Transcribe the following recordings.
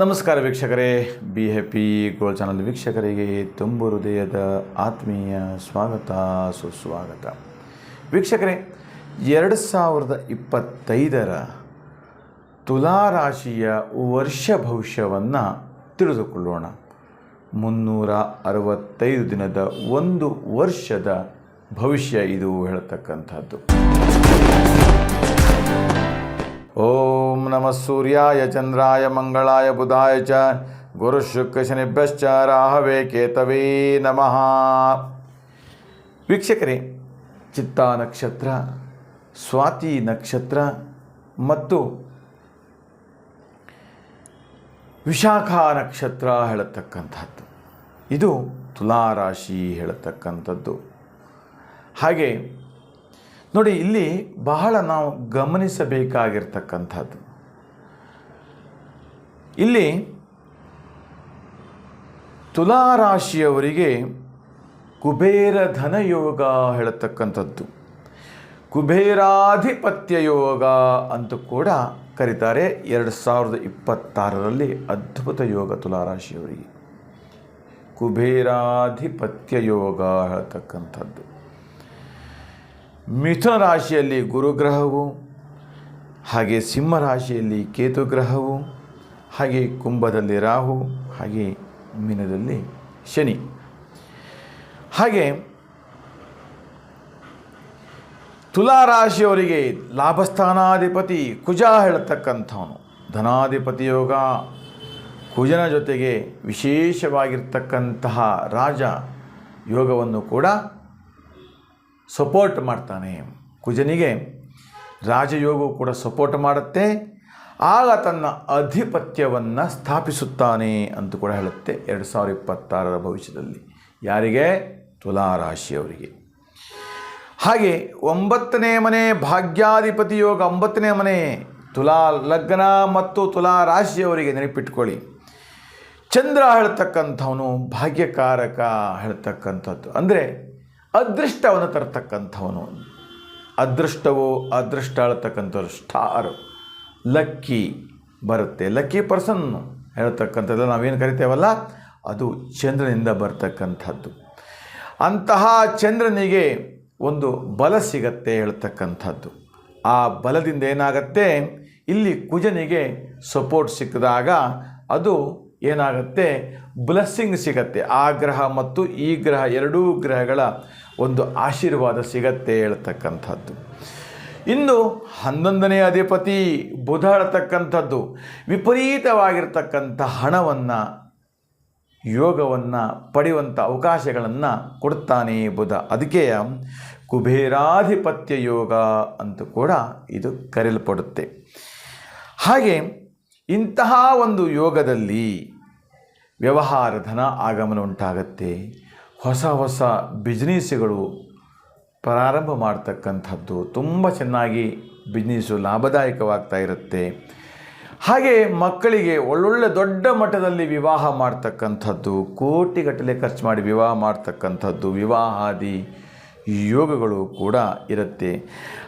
ನಮಸ್ಕಾರ ವೀಕ್ಷಕರೇ. Be happy goal channel ವೀಕ್ಷಕರಿಗೆ ತುಂಬು ಹೃದಯದ ಆತ್ಮೀಯ ಸ್ವಾಗತ, ಸುಸ್ವಾಗತ. ವೀಕ್ಷಕರೇ, ಎರಡು ಸಾವಿರದ ಇಪ್ಪತ್ತೈದರ ತುಲಾರಾಶಿಯ ವರ್ಷ ಭವಿಷ್ಯವನ್ನು ತಿಳಿದುಕೊಳ್ಳೋಣ. ಮುನ್ನೂರ ಅರವತ್ತೈದು ದಿನದ ಒಂದು ವರ್ಷದ ಭವಿಷ್ಯ ಇದು ಹೇಳತಕ್ಕಂಥದ್ದು. ಸೂರ್ಯಾಯ ಚಂದ್ರಾಯ ಮಂಗಳಾಯ ಬುಧಾಯ ಚ ಗುರು ಶುಕ್ರ ಶನಿಭ್ಯಶ್ಚ ರಾಹವೇ ಕೇತವೇ ನಮಃ ವೀಕ್ಷಕರೇ ಚಿತ್ತಾ ನಕ್ಷತ್ರ ಸ್ವಾತಿ ನಕ್ಷತ್ರ ಮತ್ತು ವಿಶಾಖ ನಕ್ಷತ್ರ ಹೇಳತಕ್ಕಂಥದ್ದು ಇದು ತುಲಾರಾಶಿ ಹೇಳತಕ್ಕಂಥದ್ದು ಹಾಗೆ ನೋಡಿ, ಇಲ್ಲಿ ಬಹಳ ನಾವು ಗಮನಿಸಬೇಕಾಗಿರ್ತಕ್ಕಂಥದ್ದು ಇಲ್ಲಿ ತುಲಾರಾಶಿಯವರಿಗೆ ಕುಬೇರ ಧನಯೋಗ ಹೇಳತಕ್ಕಂಥದ್ದು. ಕುಬೇರಾಧಿಪತ್ಯ ಯೋಗ ಅಂತ ಕೂಡ ಕರೀತಾರೆ. ಎರಡು ಸಾವಿರದ ಇಪ್ಪತ್ತಾರರಲ್ಲಿ ಅದ್ಭುತ ಯೋಗ ತುಲಾರಾಶಿಯವರಿಗೆ. ಕುಬೇರಾಧಿಪತ್ಯ ಯೋಗ ಹೇಳ್ತಕ್ಕಂಥದ್ದು. ಮಿಥುನ ರಾಶಿಯಲ್ಲಿ ಗುರುಗ್ರಹವು, ಹಾಗೆ ಸಿಂಹ ರಾಶಿಯಲ್ಲಿ ಕೇತು ಗ್ರಹವು ಹಾಗೆ ಕುಂಭದಲ್ಲಿ ರಾಹು, ಹಾಗೆ ಮೀನದಲ್ಲಿ ಶನಿ. ಹಾಗೆ ತುಲಾರಾಶಿಯವರಿಗೆ ಲಾಭಸ್ಥಾನಾಧಿಪತಿ ಕುಜ ಹೇಳತಕ್ಕಂಥವನು. ಧನಾಧಿಪತಿ ಯೋಗ ಕುಜನ ಜೊತೆಗೆ ವಿಶೇಷವಾಗಿರ್ತಕ್ಕಂತಹ ರಾಜ ಯೋಗವನ್ನು ಕೂಡ ಸಪೋರ್ಟ್ ಮಾಡ್ತಾನೆ. ಕುಜನಿಗೆ ರಾಜಯೋಗವು ಕೂಡ ಸಪೋರ್ಟ್ ಮಾಡುತ್ತೆ. ಆಗ ತನ್ನ ಅಧಿಪತ್ಯವನ್ನು ಸ್ಥಾಪಿಸುತ್ತಾನೆ ಅಂತ ಕೂಡ ಹೇಳುತ್ತೆ ಎರಡು ಸಾವಿರದ ಇಪ್ಪತ್ತಾರರ ಭವಿಷ್ಯದಲ್ಲಿ. ಯಾರಿಗೆ? ತುಲಾರಾಶಿಯವರಿಗೆ. ಹಾಗೆ ಒಂಬತ್ತನೇ ಮನೆ ಭಾಗ್ಯಾಧಿಪತಿ ಯೋಗ ಒಂಬತ್ತನೇ ಮನೆ ತುಲಾ ಲಗ್ನ ಮತ್ತು ತುಲಾ ರಾಶಿಯವರಿಗೆ ನೆನಪಿಟ್ಕೊಳ್ಳಿ. ಚಂದ್ರ ಹೇಳ್ತಕ್ಕಂಥವನು ಭಾಗ್ಯಕಾರಕ ಹೇಳ್ತಕ್ಕಂಥದ್ದು. ಅಂದರೆ ಅದೃಷ್ಟವನ್ನು ತರ್ತಕ್ಕಂಥವನು. ಅದೃಷ್ಟವು ಅದೃಷ್ಟ ಹೇಳ್ತಕ್ಕಂಥವ್ರು ಸ್ಟಾರ್. ಲಕ್ಕಿ ಬರುತ್ತೆ. ಲಕ್ಕಿ ಪರ್ಸನ್ ಹೇಳ್ತಕ್ಕಂಥದ್ದು ನಾವೇನು ಕರಿತೇವಲ್ಲ? ಅದು ಚಂದ್ರನಿಂದ ಬರ್ತಕ್ಕಂಥದ್ದು. ಅಂತಹ ಚಂದ್ರನಿಗೆ ಒಂದು ಬಲ ಸಿಗತ್ತೆ ಹೇಳ್ತಕ್ಕಂಥದ್ದು. ಆ ಬಲದಿಂದ ಏನಾಗತ್ತೆ? ಇಲ್ಲಿ ಕುಜನಿಗೆ ಸಪೋರ್ಟ್ ಸಿಕ್ಕಿದಾಗ ಅದು ಏನಾಗುತ್ತೆ? ಬ್ಲಸ್ಸಿಂಗ್ ಸಿಗತ್ತೆ. ಆ ಗ್ರಹ ಮತ್ತು ಈ ಗ್ರಹ ಎರಡೂ ಗ್ರಹಗಳ ಒಂದು ಆಶೀರ್ವಾದ ಸಿಗತ್ತೆ ಹೇಳ್ತಕ್ಕಂಥದ್ದು. ಇನ್ನು ಹನ್ನೊಂದನೇ ಅಧಿಪತಿ ಬುಧ ಹೇಳ್ತಕ್ಕಂಥದ್ದು ವಿಪರೀತವಾಗಿರ್ತಕ್ಕಂಥ ಹಣವನ್ನು, ಯೋಗವನ್ನು ಪಡೆಯುವಂಥ ಅವಕಾಶಗಳನ್ನು ಕೊಡ್ತಾನೆ ಬುಧ. ಅದಕ್ಕೆ ಕುಬೇರಾಧಿಪತ್ಯ ಯೋಗ ಅಂತ ಕೂಡ ಇದು ಕರೆಯಲ್ಪಡುತ್ತೆ. ಹಾಗೆ ಇಂತಹ ಒಂದು ಯೋಗದಲ್ಲಿ ವ್ಯವಹಾರ ಧನ ಆಗಮನ ಉಂಟಾಗತ್ತೆ. ಹೊಸ ಹೊಸ ಬಿಸ್ನೆಸ್ಗಳು ಪ್ರಾರಂಭ ಮಾಡ್ತಕ್ಕಂಥದ್ದು ತುಂಬ ಚೆನ್ನಾಗಿ ಬಿಸ್ನೆಸ್ಸು ಲಾಭದಾಯಕವಾಗ್ತಾ ಇರುತ್ತೆ. ಹಾಗೆ ಮಕ್ಕಳಿಗೆ ಒಳ್ಳೊಳ್ಳೆ ದೊಡ್ಡ ಮಟ್ಟದಲ್ಲಿ ವಿವಾಹ ಮಾಡ್ತಕ್ಕಂಥದ್ದು, ಕೋಟಿಗಟ್ಟಲೆ ಖರ್ಚು ಮಾಡಿ ವಿವಾಹ ಮಾಡ್ತಕ್ಕಂಥದ್ದು, ವಿವಾಹಾದಿ ಯೋಗಗಳು ಕೂಡ ಇರುತ್ತೆ.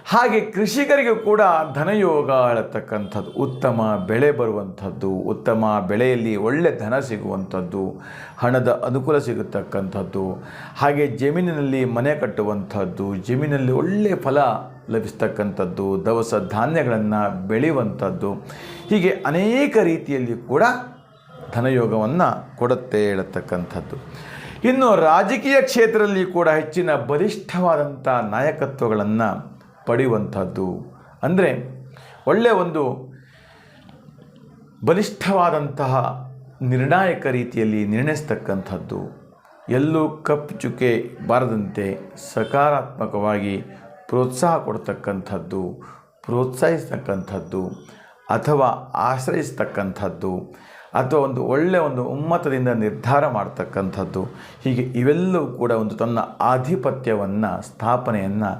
ಹಾಗೆ ಕೃಷಿಕರಿಗೂ ಕೂಡ ಧನಯೋಗ ಹೇಳತಕ್ಕಂಥದ್ದು, ಉತ್ತಮ ಬೆಳೆ ಬರುವಂಥದ್ದು, ಉತ್ತಮ ಬೆಳೆಯಲ್ಲಿ ಒಳ್ಳೆ ಧನ ಸಿಗುವಂಥದ್ದು, ಹಣದ ಅನುಕೂಲ ಸಿಗತಕ್ಕಂಥದ್ದು, ಹಾಗೆ ಜಮೀನಿನಲ್ಲಿ ಮನೆ ಕಟ್ಟುವಂಥದ್ದು ಜಮೀನಲ್ಲಿ ಒಳ್ಳೆಯ ಫಲ ಲಭಿಸ್ತಕ್ಕಂಥದ್ದು, ದವಸ ಧಾನ್ಯಗಳನ್ನು ಬೆಳೆಯುವಂಥದ್ದು, ಹೀಗೆ ಅನೇಕ ರೀತಿಯಲ್ಲಿ ಕೂಡ ಧನಯೋಗವನ್ನು ಕೊಡುತ್ತೆ ಹೇಳತಕ್ಕಂಥದ್ದು. ಇನ್ನು ರಾಜಕೀಯ ಕ್ಷೇತ್ರದಲ್ಲಿ ಕೂಡ ಹೆಚ್ಚಿನ ಬಲಿಷ್ಠವಾದಂಥ ನಾಯಕತ್ವಗಳನ್ನು ಪಡೆಯುವಂಥದ್ದು. ಅಂದರೆ ಒಳ್ಳೆಯ ಒಂದು ಬಲಿಷ್ಠವಾದಂತಹ ನಿರ್ಣಾಯಕ ರೀತಿಯಲ್ಲಿ ನಿರ್ಣಯಿಸ್ತಕ್ಕಂಥದ್ದು. ಎಲ್ಲೂ ಕಪ್ಪು ಚುಕ್ಕೆ ಬಾರದಂತೆ ಸಕಾರಾತ್ಮಕವಾಗಿ ಪ್ರೋತ್ಸಾಹ ಕೊಡ್ತಕ್ಕಂಥದ್ದು, ಪ್ರೋತ್ಸಾಹಿಸ್ತಕ್ಕಂಥದ್ದು ಅಥವಾ ಆಶ್ರಯಿಸ್ತಕ್ಕಂಥದ್ದು. ಅಥವಾ ಒಂದು ಒಳ್ಳೆಯ ಒಂದು ಉಮ್ಮತದಿಂದ ನಿರ್ಧಾರ ಮಾಡ್ತಕ್ಕಂಥದ್ದು. ಹೀಗೆ ಇವೆಲ್ಲವೂ ಕೂಡ ಒಂದು ತನ್ನ ಆಧಿಪತ್ಯವನ್ನು, ಸ್ಥಾಪನೆಯನ್ನು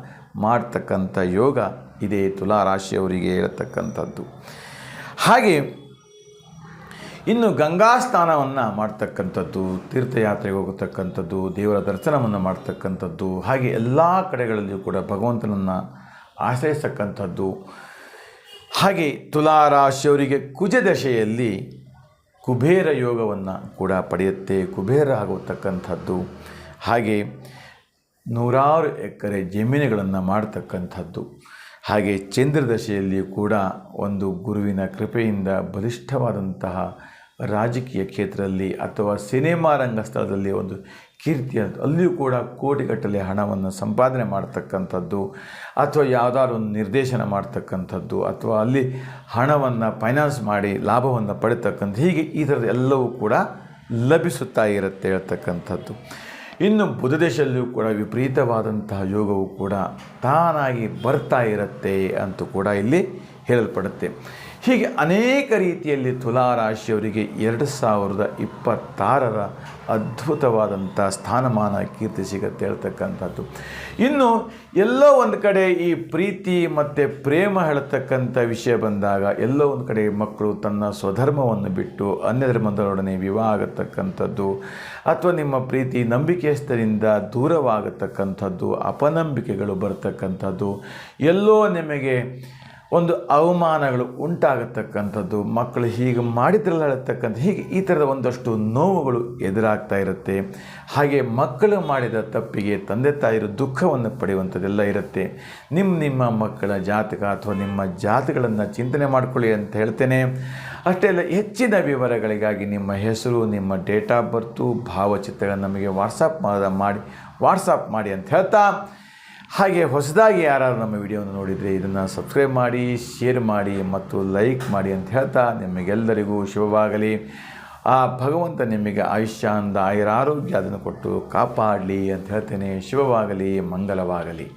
ಮಾಡ್ತಕ್ಕಂಥ ಯೋಗ ಇದೇ ತುಲಾರಾಶಿಯವರಿಗೆ ಇರತಕ್ಕಂಥದ್ದು ಹಾಗೆ ಇನ್ನು ಗಂಗಾ ಸ್ನಾನವನ್ನು ಮಾಡ್ತಕ್ಕಂಥದ್ದು, ತೀರ್ಥಯಾತ್ರೆಗೆ ಹೋಗತಕ್ಕಂಥದ್ದು, ದೇವರ ದರ್ಶನವನ್ನು ಮಾಡ್ತಕ್ಕಂಥದ್ದು, ಹಾಗೆ ಎಲ್ಲ ಕಡೆಗಳಲ್ಲಿಯೂ ಕೂಡ ಭಗವಂತನನ್ನು ಆಶ್ರಯಿಸ್ತಕ್ಕಂಥದ್ದು. ಹಾಗೆ ತುಲಾರಾಶಿಯವರಿಗೆ ಕುಜ ದಶೆಯಲ್ಲಿ ಕುಬೇರ ಯೋಗವನ್ನು ಕೂಡ ಪಡೆಯುತ್ತೆ. ಕುಬೇರ ಆಗತಕ್ಕಂಥದ್ದು, ಹಾಗೆ ನೂರಾರು ಎಕರೆ ಜಮೀನುಗಳನ್ನು ಮಾಡ್ತಕ್ಕಂಥದ್ದು. ಹಾಗೆ ಚಂದ್ರದಶೆಯಲ್ಲಿ ಕೂಡ ಒಂದು ಗುರುವಿನ ಕೃಪೆಯಿಂದ ಬಲಿಷ್ಠವಾದಂತಹ ರಾಜಕೀಯ ಕ್ಷೇತ್ರದಲ್ಲಿ ಅಥವಾ ಸಿನಿಮಾ ರಂಗಸ್ಥಳದಲ್ಲಿ ಒಂದು ಕೀರ್ತಿ ಅಂತ. ಅಲ್ಲಿಯೂ ಕೂಡ ಕೋಟಿಗಟ್ಟಲೆ ಹಣವನ್ನು ಸಂಪಾದನೆ ಮಾಡ್ತಕ್ಕಂಥದ್ದು, ಅಥವಾ ಯಾವುದಾದ್ರು ಒಂದು ನಿರ್ದೇಶನ ಮಾಡ್ತಕ್ಕಂಥದ್ದು, ಅಥವಾ ಅಲ್ಲಿ ಹಣವನ್ನು ಫೈನಾನ್ಸ್ ಮಾಡಿ ಲಾಭವನ್ನು ಪಡಿತಕ್ಕಂಥ, ಹೀಗೆ ಈ ಥರದ ಎಲ್ಲವೂ ಕೂಡ ಲಭಿಸುತ್ತಾ ಇರುತ್ತೆ ಹೇಳ್ತಕ್ಕಂಥದ್ದು. ಇನ್ನು ಬುಧ ಕೂಡ ವಿಪರೀತವಾದಂತಹ ಯೋಗವು ಕೂಡ ತಾನಾಗಿ ಬರ್ತಾ ಇರುತ್ತೆ ಅಂತೂ ಕೂಡ ಇಲ್ಲಿ ಹೇಳಲ್ಪಡುತ್ತೆ. ಹೀಗೆ ಅನೇಕ ರೀತಿಯಲ್ಲಿ ತುಲಾರಾಶಿಯವರಿಗೆ ಎರಡು ಸಾವಿರದ ಇಪ್ಪತ್ತಾರರ ಅದ್ಭುತವಾದಂಥ ಸ್ಥಾನಮಾನ ಕೀರ್ತಿ ಸಿಗುತ್ತೆ ಹೇಳ್ತಕ್ಕಂಥದ್ದು. ಇನ್ನು ಎಲ್ಲೋ ಒಂದು ಕಡೆ ಈ ಪ್ರೀತಿ ಮತ್ತು ಪ್ರೇಮ ಹೇಳ್ತಕ್ಕಂಥ ವಿಷಯ ಬಂದಾಗ ಎಲ್ಲೋ ಒಂದು ಕಡೆ ಮಕ್ಕಳು ತನ್ನ ಸ್ವಧರ್ಮವನ್ನು ಬಿಟ್ಟು ಅನ್ಯ ಧರ್ಮದೊಡನೆ ವಿವಾಹ ಆಗತಕ್ಕಂಥದ್ದು, ಅಥವಾ ನಿಮ್ಮ ಪ್ರೀತಿ ನಂಬಿಕೆಯಸ್ಥರಿಂದ ದೂರವಾಗತಕ್ಕಂಥದ್ದು, ಅಪನಂಬಿಕೆಗಳು ಬರತಕ್ಕಂಥದ್ದು, ಎಲ್ಲೋ ನಿಮಗೆ ಒಂದು ಅವಮಾನಗಳು ಉಂಟಾಗತಕ್ಕಂಥದ್ದು, ಮಕ್ಕಳು ಹೀಗೆ ಮಾಡಿದ್ರಲ್ಲ ಹೇಳ್ತಕ್ಕಂಥ ಹೀಗೆ ಈ ಥರದ ಒಂದಷ್ಟು ನೋವುಗಳು ಎದುರಾಗ್ತಾ ಇರುತ್ತೆ. ಹಾಗೆ ಮಕ್ಕಳು ಮಾಡಿದ ತಪ್ಪಿಗೆ ತಂದೆ ತಾಯಿರು ದುಃಖವನ್ನು ಪಡೆಯುವಂಥದ್ದೆಲ್ಲ ಇರುತ್ತೆ. ನಿಮ್ಮ ನಿಮ್ಮ ಮಕ್ಕಳ ಜಾತಕ ಅಥವಾ ನಿಮ್ಮ ಜಾತಗಳನ್ನು ಚಿಂತನೆ ಮಾಡಿಕೊಳ್ಳಿ ಅಂತ ಹೇಳ್ತೇನೆ. ಅಷ್ಟೇ ಅಲ್ಲ, ಹೆಚ್ಚಿನ ವಿವರಗಳಿಗಾಗಿ ನಿಮ್ಮ ಹೆಸರು, ನಿಮ್ಮ ಡೇಟ್ ಆಫ್ ಬರ್ತು, ಭಾವಚಿತ್ರಗಳನ್ನು ನಮಗೆ ವಾಟ್ಸಪ್ ಮಾಡಿ ವಾಟ್ಸಪ್ ಮಾಡಿ ಅಂತ ಹೇಳ್ತಾ ಹಾಗೆ ಹೊಸದಾಗಿ ಯಾರಾದರೂ ನಮ್ಮ ವಿಡಿಯೋವನ್ನು ನೋಡಿದರೆ ಇದನ್ನು ಸಬ್ಸ್ಕ್ರೈಬ್ ಮಾಡಿ, ಶೇರ್ ಮಾಡಿ ಮತ್ತು ಲೈಕ್ ಮಾಡಿ ಅಂತ ಹೇಳ್ತಾ ನಿಮಗೆಲ್ಲರಿಗೂ ಶುಭವಾಗಲಿ. ಆ ಭಗವಂತ ನಿಮಗೆ ಆಯುಷ್ಯಾಂದ ಆಯುರಾರೋಗ್ಯ ಅದನ್ನು ಕೊಟ್ಟು ಕಾಪಾಡಲಿ ಅಂತ ಹೇಳ್ತೇನೆ. ಶುಭವಾಗಲಿ ಮಂಗಲವಾಗಲಿ